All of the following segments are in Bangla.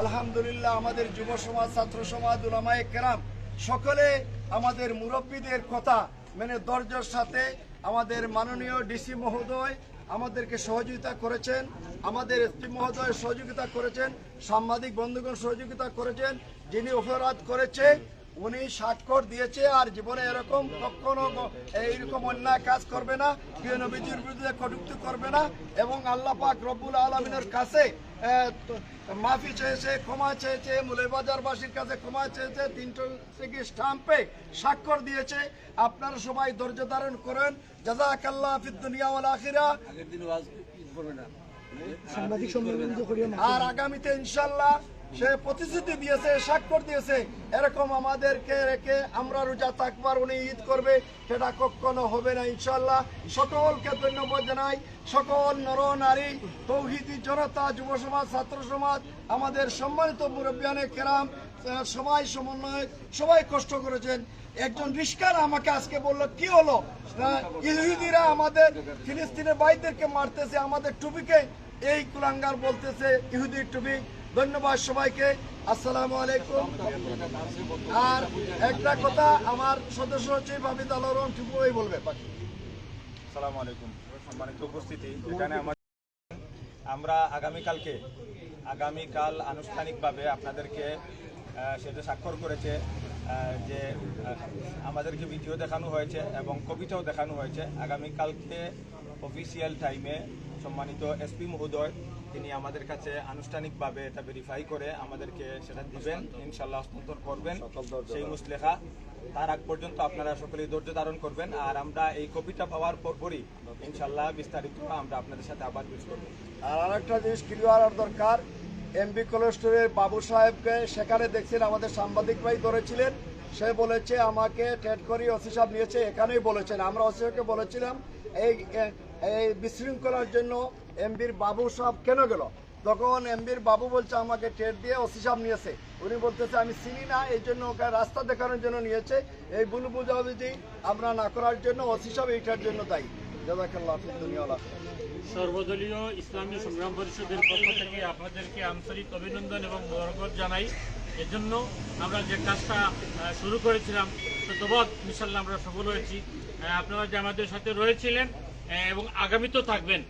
আলহামদুলিল্লাহ, আমাদের যুব সমাজ, ছাত্র সমাজ, উলামায়ে কেরাম, সকলে আমাদের মুরব্বীদের কথা মানে ধৈর্যের সাথে আমাদের মাননীয় ডিসি মহোদয় আমাদেরকে সহযোগিতা করেছেন, আমাদের এসপি মহোদয় সহযোগিতা করেছেন, সাংবাদিক বন্ধুগণ সহযোগিতা করেছেন, যিনি অপরাধ করেছে, উনি স্বাক্ষর দিয়েছে আর জীবনে এরকম কখনো এইরকম অন্যায় কাজ করবে না, প্রিয় নবীজির বিরুদ্ধে কটুক্তি করবে না এবং আল্লাহ পাক রব্বুল আলমিনের কাছে মাফি চেয়েছে ক্ষমা চেয়েছে মুলেবাজারবাসীর কাছে ক্ষমা চেয়েছে তিনটো থেকে স্টাম্পে স্বাক্ষর দিয়েছে। আপনারা সবাই ধৈর্য ধারণ করেন। জাজাকাল্লাহ ফিদ দুনিয়া ওয়াল আখিরা। সাংবাদিক সম্মেলন না আর আগামীতে ইনশাল্লাহ সে প্রতিশ্রুতি দিয়েছে স্বাক্ষর দিয়েছে। এরকম আমাদেরকে রেখে আমরা রোজা থাকবার উনি ঈদ করবে সেটা কখনো হবে না ইনশাল্লাহ সকলকে ধন্যবাদ জানাই। সকল নর নারী, তৌহিদি জনতা, যুব সমাজ, ছাত্র সমাজ, আমাদের সম্মানিত মুরব্বিয়ানে কেরাম সবাই সমন্বয় সবাই কষ্ট করেছেন। একজন রিস্কার আমাকে আজকে বলল, কি হলো? ইহুদিরা আমাদের ফিলিস্তিনের ভাইদেরকে মারতেছে, আমাদের টুপিকে। এই কুলাঙ্গার বলতেছে ইহুদির টুপি। ধন্যবাদ সবাইকে। আসসালামু আলাইকুম। আর একটা কথা, আমার সদস্য সচিব আবিদ আলরম টুকুই বলবে, বাকি। সালাম আলাইকুম। সম্মানিত উপস্থিতি। এখানে আমার আমরা আগামীকালকে আগামীকাল আনুষ্ঠানিকভাবে আপনাদেরকে সেটা স্বাক্ষর করেছে যে আমাদেরকে ভিডিও দেখানো হয়েছে এবং কবিতাও দেখানো হয়েছে। আগামীকালকে অফিসিয়াল টাইমে সম্মানিত এসপি মহোদয় তিনি আমাদের কাছে আনুষ্ঠানিকভাবে এটা ভেরিফাই করে আমাদেরকে সেটা দিবেন ইনশাল্লাহ হস্তান্তর করবেন। সেই মুসলেখা তার আগ পর্যন্ত আপনারা সকলেই ধৈর্য ধারণ করবেন আর আমরা এই কপিটা পাওয়ার পর পরপরই ইনশাল্লাহ বিস্তারিত আমরা আপনাদের সাথে আবার ইউজ করব। আর আরেকটা জিনিস ক্লিয়ার দরকার এমবি কোলেস্টোরের বাবু সাহেবকে সেখানে দেখছেন আমাদের সাংবাদিক ভাই ধরেছিলেন সে বলেছে আমাকে টেট করি ওসি সাহেব নিয়েছে এখানেই বলেছেন। আমরা ওসি সাহেবকে বলেছিলাম এই এই বিশৃঙ্খলার জন্য এমবির বাবু সাহেব কেন গেল? তখন এমবির বাবু বলছে, আমাকে টেট দিয়ে ওসি সাহেব নিয়েছে। উনি বলতেছে, আমি চিনি না, এই জন্য ওকে রাস্তা দেখানোর জন্য নিয়েছে। এই ভুল বুঝাবুঝি আমরা না করার জন্য ওসি সাহেব এইটার জন্য দায়ী। সর্বদলীয় ইসলামী সংগ্রাম পরিষদের পক্ষ থেকে আপনাদেরকে আন্তরিক অভিনন্দন এবং মোবারকবাদ জানাই। এজন্য আমরা যে কাজটা শুরু করেছিলাম শতবৎ ইনশাল্লাহ আমরা সফল হয়েছি। আপনারা যে আমাদের সাথে রয়েছিলেন এবং আগামীতেও থাকবেন।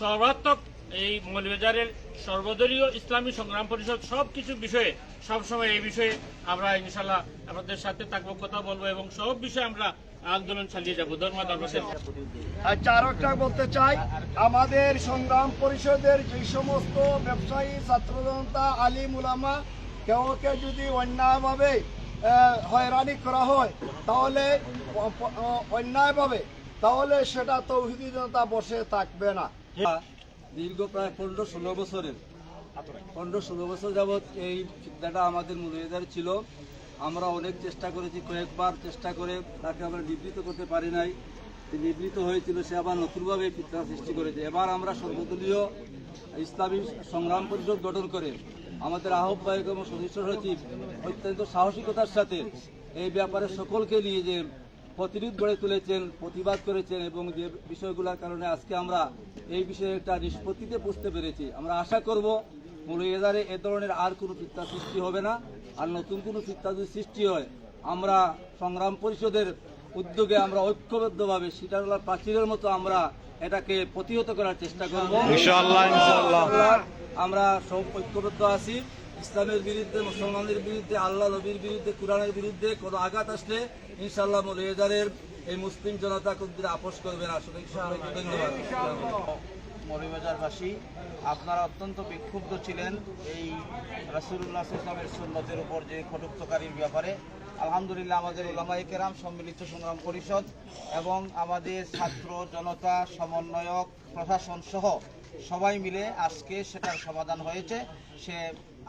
সর্বাত্মক এই মৌলবাজারের সর্বদলীয় ইসলামী সংগ্রাম পরিষদ সব কিছু বিষয়ে, সবসময় এই বিষয়ে আমরা ইনশাল্লাহ আপনাদের সাথে থাকব, কথা বলব এবং সব বিষয়ে আমরা আন্দোলন চালিয়ে যাব। আপনাদের। আচ্ছা আরও একটা বলতে চাই। আমাদের সংগ্রাম পরিষদের যে সমস্ত ব্যবসায়ী ছাত্র জনতা আলিম উলামা কেউকে যদি অন্যায়ভাবে হয়রানি করা হয়, তাহলে অন্যায়ভাবে তাহলে সেটা তৌহিদি জনতা বসে থাকবে না। দীর্ঘ প্রায় পনেরো ষোলো বছরের। পনেরো ষোলো বছর যাবৎ এই চিন্তাটা আমাদের মূল্যায়িত ছিল। আমরা অনেক চেষ্টা করেছি, কয়েকবার চেষ্টা করে তাকে আমরা নিবৃত করতে পারি নাই। নিবৃত হয়েছিল, সে আবার নতুনভাবে ফিতনা সৃষ্টি করেছে। এবার আমরা সর্বদলীয় ইসলামী সংগ্রাম পরিষদ গঠন করে আমাদের আহ্বায়ক এবং সদস্য সচিব অত্যন্ত সাহসিকতার সাথে এই ব্যাপারে সকলকে নিয়ে যে প্রতিরোধ গড়ে তুলেছেন প্রতিবাদ করেছেন এবং যে বিষয়গুলোর কারণে আজকে আমরা এই বিষয়ে একটা নিষ্পত্তিতে পৌঁছতে পেরেছি। আমরা আশা করব মৌলবাজারে এ ধরনের আর কোনো ফিত্তা সৃষ্টি হবে না। আর নতুন কোনো ফিত্তা যদি সৃষ্টি হয় আমরা সংগ্রাম পরিষদের উদ্যোগে আমরা ঐক্যবদ্ধভাবে সিটারলার প্রাচীরের মতো আমরা এটাকে প্রতিহত করার চেষ্টা করব। আমরা সব ঐক্যবদ্ধ আছি। ইসলামের বিরুদ্ধে, মুসলমানদের বিরুদ্ধে, আল্লাহ নবীর বিরুদ্ধে, কোরআনের বিরুদ্ধে কোনো আঘাত আসলে ইনশাআল্লাহ মৌলবাজারের এই মুসলিম জনতা কোনদিন আপোষ করবে না। সবাইকে সবাইকে ধন্যবাদ। মৌলবাজারবাসী আপনারা অত্যন্ত বিক্ষুব্ধ ছিলেন এই রাসুল্লাহ ইসলামের সুন্নতের উপর যে কটুক্তকারীর ব্যাপারে। আলহামদুলিল্লাহ আমাদের ওলামাই কেরাম সম্মিলিত সংগ্রাম পরিষদ এবং আমাদের ছাত্র জনতা, সমন্বয়ক প্রশাসন সহ সবাই মিলে আজকে সেটার সমাধান হয়েছে। সে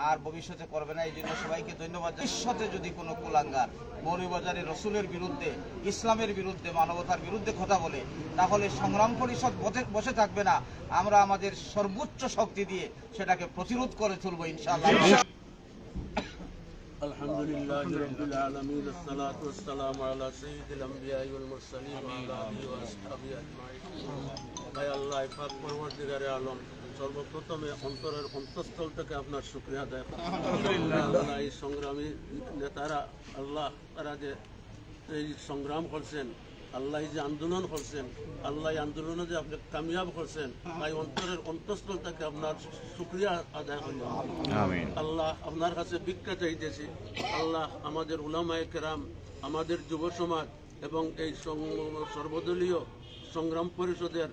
আর ভবিষ্যতে করবে না এই জন্য সবাইকে ধন্যবাদ ভবিষ্যতে যদি কোনো কুলাঙ্গার মৌলবাজারে রসুলের বিরুদ্ধে ইসলামের বিরুদ্ধে মানবতার বিরুদ্ধে কথা বলে তাহলে সংগ্রাম পরিষদ বসে- বসে থাকবে না আমরা আমাদের সর্বোচ্চ শক্তি দিয়ে সেটাকে প্রতিরোধ করে তুলবো ইনশাআল্লাহ الحمد لله رب العالمين الصلاة والسلام على سيد الأنبياء والمرسلين وعلى آله وأصحابه أجمعين আয় আল্লাহ পাক পরবর্তীকারে আলম সর্বপ্রথমে অন্তরের অন্তঃস্থল থেকে আপনার শুক্রিয়া আদায় করি। আল্লাহ এই সংগ্রামী নেতারা আল্লাহ তারা যে এই সংগ্রাম করছেন আল্লাহ যে আন্দোলন করছেন আল্লাহ আন্দোলনে যে আপনি কামিয়াব করছেন তাই অন্তরের অন্তঃস্থল থেকে আপনার শুক্রিয়া আদায় করি। আল্লাহ আপনার কাছে ভিক্ষা চাইতেছি। আল্লাহ আমাদের উলামায়ে কেরাম আমাদের যুব সমাজ এবং এই সর্বদলীয় সংগ্রাম পরিষদের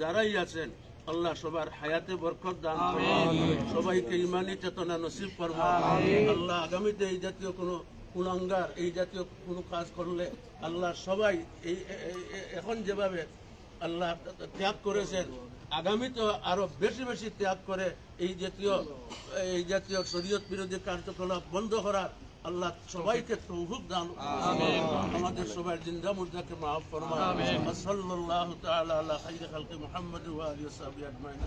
যারাই আছেন আল্লাহ সবার হায়াতে বরকত দান করুন। সবাইকে ইমানি চেতনা নসিব করব আল্লাহ আগামীতে এই জাতীয় কোনো কুলাঙ্গার এই জাতীয় কোনো কাজ করলে আল্লাহ সবাই এই এখন যেভাবে আল্লাহ ত্যাগ করেছেন আগামীতে আরও বেশি বেশি ত্যাগ করে এই জাতীয় এই জাতীয় শরীয়ত বিরোধী কার্যকলাপ বন্ধ করার আল্লাহ সবাইকে তৌফিক দান আমাদের সবার জিন্দা মুর্দাকে মাফ ফরমান সাল্লাল্লাহু তাআলা আলা খাইরি খালকি মুহাম্মদ ওয়া আলিহি ওয়া সাহবিহি আজমাইন